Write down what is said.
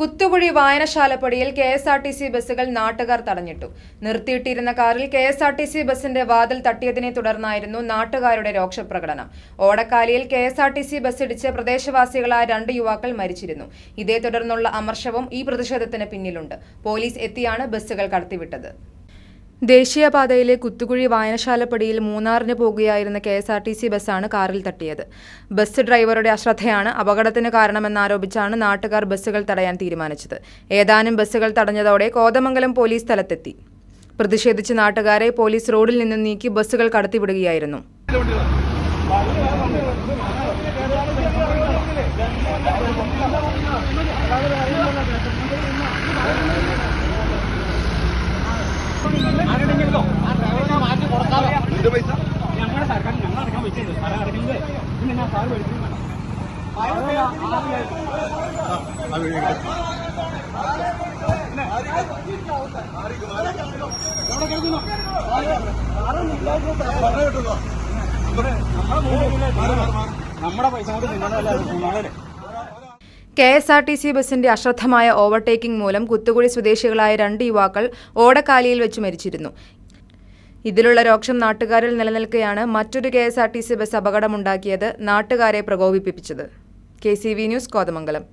Kuthukuzhi വായനശാലപ്പടിയിൽ K S R T C ബസ്സുകൾ നാട്ടുകാർ തടഞ്ഞിട്ടു. നിർത്തിയിട്ടിരുന്ന കാറിൽ K S R T C ബസിന്റെ വാതിൽ തട്ടിയതിനെ തുടർന്നായിരുന്നു നാട്ടുകാരുടെ രോക്ഷപ്രകടനം ഓടക്കാലിയിൽ K S R T C ബസ്സിടിച്ച് പ്രദേശവാസികളായ രണ്ട് യുവാക്കൾ മരിച്ചിരുന്നു. ഇതേ തുടർന്നുള്ള അമർഷവും ഈ പ്രതിഷേധത്തിന് പിന്നിലുണ്ട്. പോലീസ് എത്തിയാണ് ബസ്സുകൾ കടത്തിവിട്ടത്. ദേശീയപാതയിലെ കുത്തുകുഴി വായനശാലപ്പടിയിൽ മൂന്നാറിന് പോകുകയായിരുന്ന K S R T C ബസ്സാണ് കാറിൽ തട്ടിയത്. ബസ് ഡ്രൈവറുടെ അശ്രദ്ധയാണ് അപകടത്തിന് കാരണമെന്നാരോപിച്ചാണ് നാട്ടുകാർ ബസ്സുകൾ തടയാൻ തീരുമാനിച്ചത്. ഏതാനും ബസ്സുകൾ തടഞ്ഞതോടെ കോതമംഗലം പോലീസ് സ്ഥലത്തെത്തി. പ്രതിഷേധിച്ച് നാട്ടുകാരെ പോലീസ് റോഡിൽ നിന്ന് നീക്കി ബസ്സുകൾ കടത്തിവിടുകയായിരുന്നു. K S R T C ബസിന്റെ അശ്രദ്ധമായ ഓവർടേക്കിംഗ് മൂലം കുത്തുകുഴി സ്വദേശികളായ രണ്ട് യുവാക്കൾ ഓടക്കാലിയിൽ വെച്ച് മരിച്ചിരുന്നു. ഇതിലുള്ള രോക്ഷം നാട്ടുകാരിൽ നിലനിൽക്കെയാണ് മറ്റൊരു K S R T C bus അപകടമുണ്ടാക്കിയത് നാട്ടുകാരെ പ്രകോപിപ്പിച്ചത് K C V news Kothamangalam.